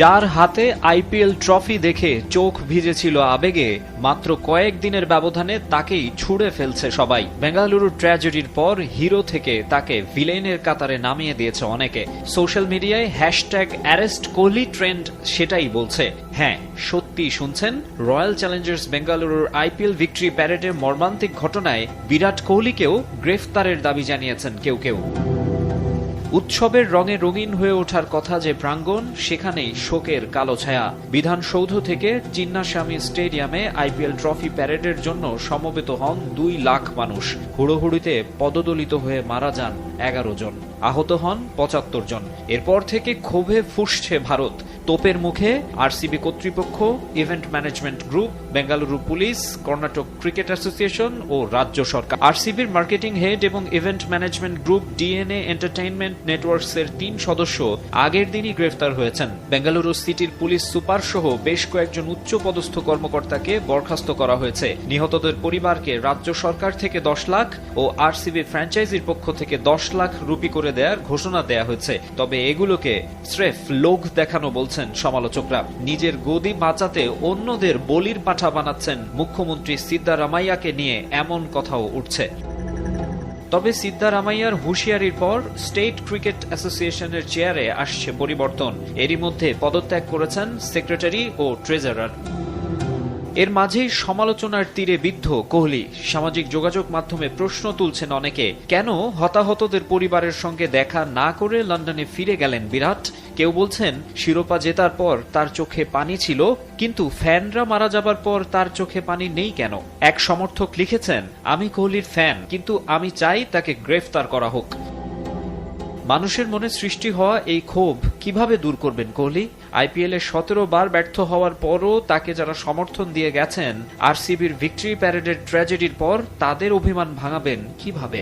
যার হাতে IPL trophy দেখে চোখ ভিজেছিল আবেগে, মাত্র কয়েক দিনের ব্যবধানে তাকেই ছুড়ে ফেলছে সবাই। বেঙ্গালুরু ট্র্যাজেডির পর হিরো থেকে তাকে ভিলেনের কাতারে নামিয়ে দিয়েছে অনেকে। সোশ্যাল মিডিয়ায় হ্যাশট্যাগ অ্যারেস্ট কোহলি ট্রেন্ড সেটাই বলছে। হ্যাঁ সত্যি শুনছেন, রয়্যাল চ্যালেঞ্জার্স বেঙ্গালুরুর আইপিএল ভিক্টরি প্যারেডের মর্মান্তিক ঘটনায় বিরাট কোহলিকেও গ্রেফতারের দাবি জানিয়েছেন কেউ কেউ। উৎসবের রঙে রঙিন হয়ে ওঠার কথা যে প্রাঙ্গণ, সেখানেই শোকের কালো ছায়া। বিধানসৌধ থেকে চিন্নাস্বামী স্টেডিয়ামে আইপিএল ট্রফি প্যারেডের জন্য সমবেত হন দুই লাখ মানুষ। হুড়োহুড়িতে পদদলিত হয়ে মারা যান এগারো জন। আহত হন পঁচাত্তর জন। এরপর থেকে ক্ষোভে ফুসছে ভারত। তোপের মুখে আরসিবি কর্তৃপক্ষ, event management group, Bengaluru police, Karnataka cricket association ও রাজ্য সরকার। আরসিবির মার্কেটিং হেড এবং event management group DNA entertainment networks এর তিন সদস্য আগের দিনই গ্রেফতার হয়েছেন। বেঙ্গালুরু সিটির পুলিশ সুপার সহ বেশ কয়েকজন উচ্চ পদস্থ কর্মকর্তাকে বরখাস্ত করা হয়েছে। নিহতদের পরিবারকে রাজ্য সরকার থেকে দশ লাখ ও আরসিবি ফ্র্যাঞ্চাইজির পক্ষ থেকে দশ লাখ রুপি করে দেওয়ার ঘোষণা দেয়া হয়েছে। তবে এগুলোকে স্রেফ লোক দেখানো বলছেন সমালোচকরা। নিজের গদি বাঁচাতে অন্যদের বলির পাঠা বানাচ্ছেন মুখ্যমন্ত্রী সিদ্দারামাইয়াকে নিয়ে এমন কথাও উঠছে। তবে সিদ্দারামাইয়ার হুঁশিয়ারির পর স্টেট ক্রিকেট অ্যাসোসিয়েশনের চেয়ারে আসছে পরিবর্তন। এরই মধ্যে পদত্যাগ করেছেন সেক্রেটারি ও ট্রেজারার। এর মাঝেই সমালোচনার তীরে বিদ্ধ কোহলি। সামাজিক যোগাযোগ মাধ্যমে প্রশ্ন তুলছেন অনেকে, কেন হতাহতদের পরিবারের সঙ্গে দেখা না করে লন্ডনে ফিরে গেলেন বিরাট? কেউ বলছেন, শিরোপা জেতার পর তার চোখে পানি ছিল, কিন্তু ফ্যানরা মারা যাবার পর তার চোখে পানি নেই কেন? এক সমর্থক লিখেছেন, আমি কোহলির ফ্যান, কিন্তু আমি চাই তাকে গ্রেফতার করা হোক। মানুষের মনে সৃষ্টি হওয়া এই ক্ষোভ কীভাবে দূর করবেন কোহলি? আইপিএল সতেরো বার ব্যর্থ হওয়ার পরও তাকে যারা সমর্থন দিয়ে গেছেন আরসিবির ভিক্টরি প্যারেডের ট্র্যাজেডির পর তাদের অভিমান ভাঙাবেন কীভাবে?